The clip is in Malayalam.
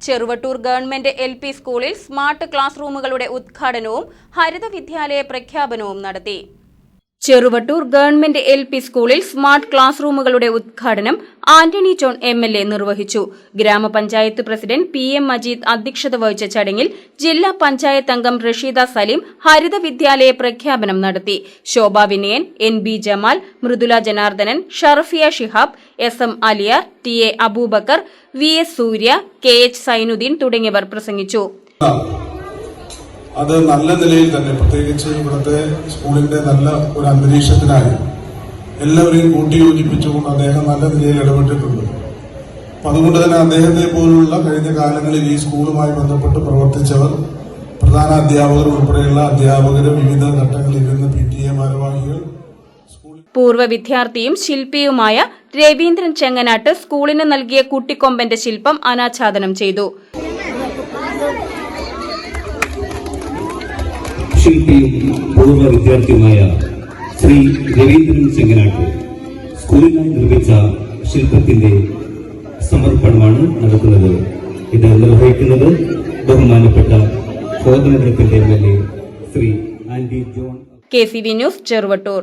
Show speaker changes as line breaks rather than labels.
ചെറുവട്ടൂർ ഗവൺമെന്റ് എൽ പി സ്കൂളിൽ സ്മാർട്ട് ക്ലാസ് റൂമുകളുടെ ഉദ്ഘാടനവും ഹരിത വിദ്യാലയ പ്രഖ്യാപനവും നടത്തി. ചെറുവട്ടൂർ ഗവൺമെന്റ് എൽ പി സ്കൂളിൽ സ്മാർട്ട് ക്ലാസ് റൂമുകളുടെ ഉദ്ഘാടനം Antony John M L A നിർവഹിച്ചു. ഗ്രാമപഞ്ചായത്ത് പ്രസിഡന്റ് പി എം മജീദ് അധ്യക്ഷത വഹിച്ച ചടങ്ങിൽ ജില്ലാ പഞ്ചായത്ത് അംഗം റഷീദ സലീം ഹരിത വിദ്യാലയ പ്രഖ്യാപനം നടത്തി. Shobha Vinayan N B Jamal Mridula Janardhanan Sharafiya Shihab S M Aliyar T A Aboobacker V S Surya K H Zainudheen തുടങ്ങിയവർ പ്രസംഗിച്ചു.
അത് നല്ല നിലയിൽ തന്നെ പ്രത്യേകിച്ച് ഇവിടുത്തെ സ്കൂളിന്റെ നല്ല ഒരു അന്തരീക്ഷത്തിനായി എല്ലാവരെയും കൂട്ടിയോജിപ്പിച്ചുകൊണ്ട് അദ്ദേഹം നല്ല നിലയിൽ ഇടപെട്ടിട്ടുണ്ട്. അപ്പൊ അതുകൊണ്ട് തന്നെ അദ്ദേഹത്തെ പോലുള്ള കഴിഞ്ഞ കാലങ്ങളിൽ ഈ സ്കൂളുമായി ബന്ധപ്പെട്ട് പ്രവർത്തിച്ചവർ പ്രധാന അധ്യാപകർ ഉൾപ്പെടെയുള്ള അധ്യാപകർ വിവിധ ഘട്ടങ്ങളിൽ ഇരുന്ന് പി ടി എ ഭാരവാഹികൾ
പൂർവ വിദ്യാർത്ഥിയും ശില്പിയുമായ രവീന്ദ്രൻ ചെങ്ങനാട്ട് സ്കൂളിന് നൽകിയ കുട്ടിക്കൊമ്പന്റെ ശില്പം അനാച്ഛാദനം ചെയ്തു.
ശില്പിയും പൂർവ വിദ്യാർത്ഥിയുമായ ശ്രീ രവീന്ദ്രൻ ചെങ്ങനാട്ട് സ്കൂളിനായി നിർമ്മിച്ച ശില്പത്തിന്റെ സമർപ്പണമാണ് നടക്കുന്നത് ഇത് നിർവഹിക്കുന്നത് ബഹുമാനപ്പെട്ട കോതമംഗലത്തിന്റെ M L A Shri anti John
K C V news Cheruvattoor.